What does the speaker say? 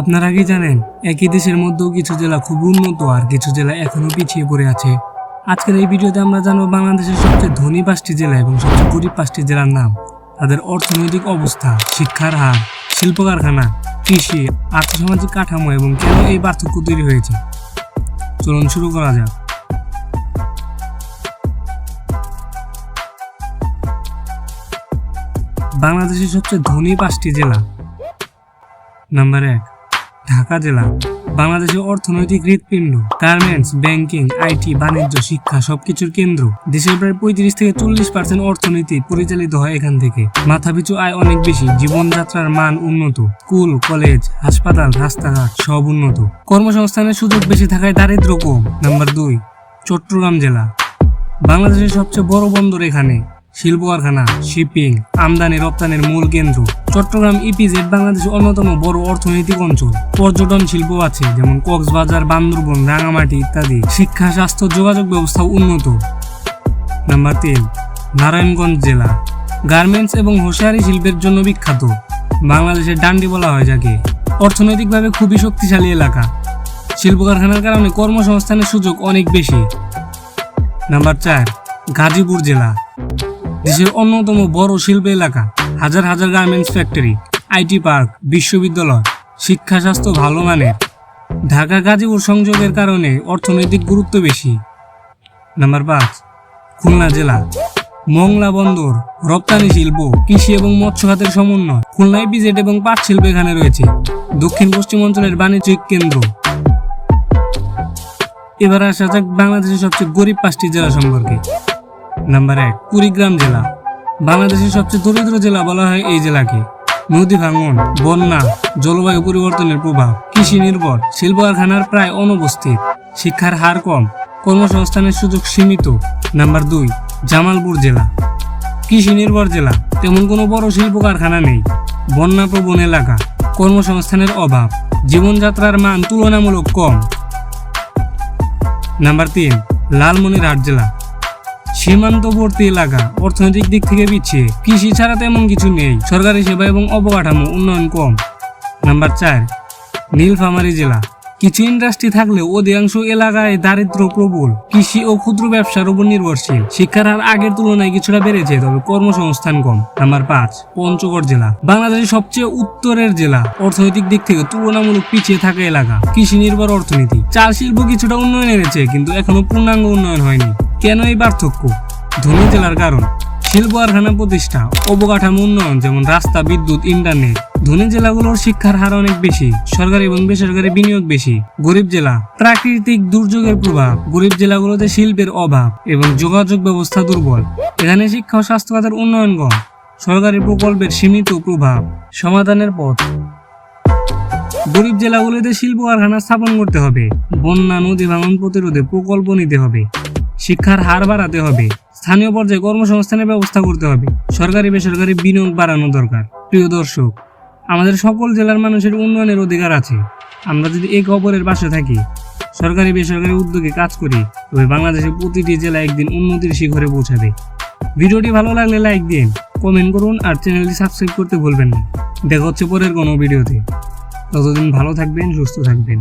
আপনারা কি জানেন, একই দেশের মধ্যেও কিছু জেলা খুব উন্নত আর কিছু জেলা এখনও পিছিয়ে পড়ে আছে। আজকের এই ভিডিওতে আমরা জানব বাংলাদেশের সবচেয়ে ধনী পাঁচটি জেলা এবং সবচেয়ে গরিব পাঁচটি জেলার নাম। তাদের অর্থনৈতিক অবস্থা, শিক্ষার হার শিল্প কারখানা কৃষি, আর্থসামাজিক কাঠামো এবং কেন এই পার্থক্য তৈরি হয়েছে? চলুন শুরু করা যাক। বাংলাদেশের সবচেয়ে ধনী পাঁচটি জেলা। নাম্বার এক ঢাকা জেলা, বাংলাদেশের অর্থনৈতিক হৃৎপিণ্ড, গার্মেন্টস, ব্যাংকিং আইটি বাণিজ্য, শিক্ষা সবকিছুর কেন্দ্র। দেশের প্রায় পঁয়ত্রিশ থেকে চল্লিশ পার্সেন্ট অর্থনীতি পরিচালিত হয় এখান থেকে। মাথাপিছু আয় অনেক বেশি, জীবনযাত্রার মান উন্নত, স্কুল, কলেজ, হাসপাতাল, রাস্তাঘাট সব উন্নত। কর্মসংস্থানের সুযোগ বেশি থাকায় দারিদ্র কম। নাম্বার দুই, চট্টগ্রাম জেলা, বাংলাদেশের সবচেয়ে বড় বন্দর এখানে। শিল্প কারখানা শিপিং, আমদানি রপ্তানির মূল কেন্দ্র। চট্টগ্রাম ইপিজেড বাংলাদেশের অন্যতম বড় অর্থনৈতিক অঞ্চল। পর্যটন শিল্প আছে, যেমন কক্সবাজার, বান্দরবন, রাঙামাটি ইত্যাদি। শিক্ষা, স্বাস্থ্য, যোগাযোগ ব্যবস্থা উন্নত। নাম্বার তিন, নারায়ণগঞ্জ জেলা। গার্মেন্টস এবং হোশিয়ারি শিল্পের জন্য বিখ্যাত। বাংলাদেশের ডান্ডি বলা হয় যাকে। অর্থনৈতিকভাবে খুবই শক্তিশালী এলাকা। শিল্প কারখানার কারণে কর্মসংস্থানের সুযোগ অনেক বেশি। নাম্বার চার, গাজীপুর জেলা। দেশের অন্যতম বড় শিল্প এলাকা, হাজার হাজার গার্মেন্টস ফ্যাক্টরি আইটি পার্ক বিশ্ববিদ্যালয়, শিক্ষা স্বাস্থ্য ভালো মানের। ঢাকা গাজীপুর সংযোগের কারণে অর্থনৈতিক গুরুত্ব বেশি। নাম্বার পাঁচ, খুলনা জেলা, মংলা বন্দর, রপ্তানি শিল্প, কৃষি এবং মৎস্য খাতের সমন্বয়। খুলনায় ইপিজেড এবং পাট শিল্প এখানে রয়েছে। দক্ষিণ পশ্চিম অঞ্চলের বাণিজ্যিক কেন্দ্র। এবার আসা যাক বাংলাদেশের সবচেয়ে গরিব পাঁচটি জেলা সম্পর্কে। নাম্বার এক, কুড়িগ্রাম জেলা। বাংলাদেশের সবচেয়ে দরিদ্র জেলা বলা হয় এই জেলাকে। নদী ভাঙন, বন্যা, জলবায়ু পরিবর্তনের প্রভাব, কৃষি নির্ভর শিল্প কারখানার প্রায় অনুপস্থিত, শিক্ষার হার কম, কর্মসংস্থানের সুযোগ সীমিত। নাম্বার দুই, জামালপুর জেলা। কৃষি নির্ভর জেলা, তেমন কোনো বড় শিল্প কারখানা নেই বন্যাপ্রবণ এলাকা, কর্মসংস্থানের অভাব, জীবনযাত্রার মান তুলনামূলক কম। নাম্বার তিন, লালমনিরহাট জেলা। সীমান্তবর্তী এলাকা, অর্থনৈতিক দিক থেকে পিছিয়ে কৃষি ছাড়া তেমন কিছু নেই। সরকারি সেবা এবং অবকাঠামো উন্নয়ন কম। নাম্বার চার, নীলফামারী জেলা। কিছু ইন্ডাস্ট্রি থাকলেও অধিকাংশ এলাকায় দারিদ্র প্রবল। কৃষি ও ক্ষুদ্র ব্যবসার উপর নির্ভরশীল। শিক্ষার হার আগের তুলনায় কিছুটা বেড়েছে, তবে কর্মসংস্থান কম। নাম্বার পাঁচ, পঞ্চগড় জেলা। বাংলাদেশের সবচেয়ে উত্তরের জেলা। অর্থনৈতিক দিক থেকে তুলনামূলক পিছিয়ে থাকা এলাকা। কৃষি নির্ভর অর্থনীতি। চাল শিল্প কিছুটা উন্নয়ন এনেছে, কিন্তু এখনও পূর্ণাঙ্গ উন্নয়ন হয়নি। কেন এই পার্থক্য? ধনী জেলার কারণ। শিল্প কারখানা প্রতিষ্ঠা, অবকাঠামো উন্নয়ন যেমন রাস্তা, বিদ্যুৎ, ইন্টারনেট, ধনী জেলাগুলোর শিক্ষার হার অনেক বেশি, সরকারি এবং বেসরকারি বিনিয়োগ বেশি। গরিব জেলা, প্রাকৃতিক দুর্যোগের প্রভাব, গরিব জেলাগুলোতে শিল্পের অভাব এবং যোগাযোগ ব্যবস্থা দুর্বল। এখানে শিক্ষা ও স্বাস্থ্য খাতের উন্নয়ন কম, সরকারি প্রকল্পের সীমিত প্রভাব, সমাধানের পথ। গরিব জেলাগুলোতে শিল্প কারখানা স্থাপন করতে হবে, বন্যা, নদী ভাঙন প্রতিরোধে প্রকল্প নিতে হবে। শিক্ষার হার বাড়াতে হবে। স্থানীয় পর্যায়ে কর্মসংস্থানের ব্যবস্থা করতে হবে। সরকারি, বেসরকারি বিনিয়োগ বাড়ানো দরকার। প্রিয় দর্শক, আমাদের সকল জেলার মানুষের উন্নয়নের অধিকার আছে। আমরা যদি এক অপরের পাশে থাকি, সরকারি, বেসরকারি উদ্যোগে কাজ করি, তবে বাংলাদেশের প্রতিটি জেলা একদিন উন্নতির শিখরে পৌঁছাবে। ভিডিওটি ভালো লাগলে লাইক দিন, কমেন্ট করুন আর চ্যানেলটি সাবস্ক্রাইব করতে ভুলবেন না। দেখা হচ্ছে পরের কোনো ভিডিওতে। ততদিন ভালো থাকবেন, সুস্থ থাকবেন।